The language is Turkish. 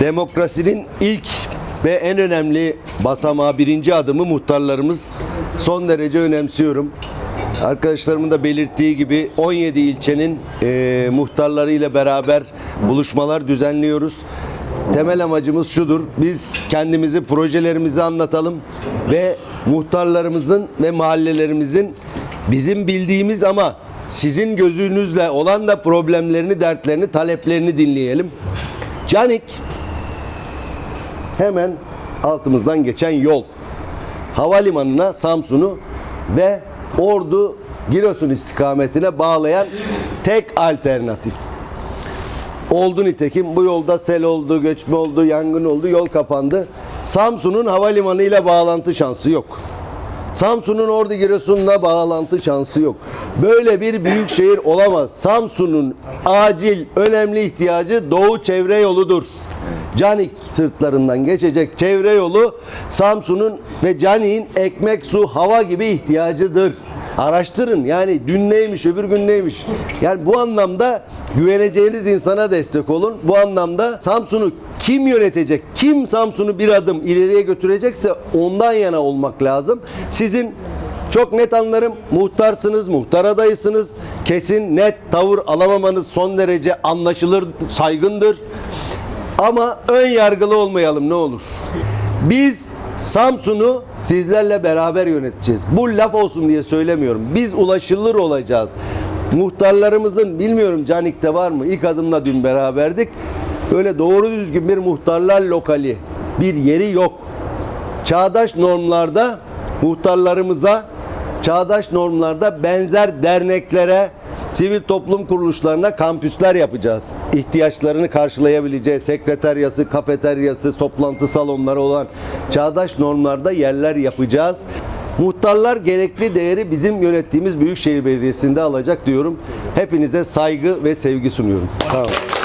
Demokrasinin ilk ve en önemli basamağı birinci adımı muhtarlarımız son derece önemsiyorum. Arkadaşlarımın da belirttiği gibi 17 ilçenin e, muhtarlarıyla beraber buluşmalar düzenliyoruz. Temel amacımız şudur. Biz kendimizi, projelerimizi anlatalım ve muhtarlarımızın ve mahallelerimizin bizim bildiğimiz ama sizin gözünüzle olan da problemlerini, dertlerini, taleplerini dinleyelim. Canik hemen altımızdan geçen yol. Havalimanına Samsun'u ve Ordu Giresun istikametine bağlayan tek alternatif. Oldu nitekim bu yolda sel oldu, göçme oldu, yangın oldu, yol kapandı. Samsun'un havalimanı ile bağlantı şansı yok. Samsun'un Ordu Giresun'la bağlantı şansı yok. Böyle bir büyük şehir olamaz. Samsun'un acil önemli ihtiyacı Doğu Çevre Yolu'dur. Canik sırtlarından geçecek çevre yolu Samsun'un ve Canik'in ekmek, su, hava gibi ihtiyacıdır. Araştırın yani dün neymiş öbür gün neymiş. Yani bu anlamda güveneceğiniz insana destek olun. Bu anlamda Samsun'u kim yönetecek, kim Samsun'u bir adım ileriye götürecekse ondan yana olmak lazım. Sizin çok net anlarım. Muhtarsınız, muhtar adayısınız. Kesin net tavır alamamanız son derece anlaşılır, saygındır. Ama ön yargılı olmayalım ne olur. Biz Samsun'u sizlerle beraber yöneteceğiz. Bu laf olsun diye söylemiyorum. Biz ulaşılır olacağız. Muhtarlarımızın bilmiyorum Canik'te var mı? İlk adımla dün beraberdik. Böyle doğru düzgün bir muhtarlar lokali bir yeri yok. Çağdaş normlarda muhtarlarımıza çağdaş normlarda benzer derneklere, sivil toplum kuruluşlarına kampüsler yapacağız. İhtiyaçlarını karşılayabileceği sekreteryası, kafeteryası, toplantı salonları olan çağdaş normlarda yerler yapacağız. Muhtarlar gerekli değeri bizim yönettiğimiz Büyükşehir Belediyesi'nde alacak diyorum. Hepinize saygı ve sevgi sunuyorum. Olun.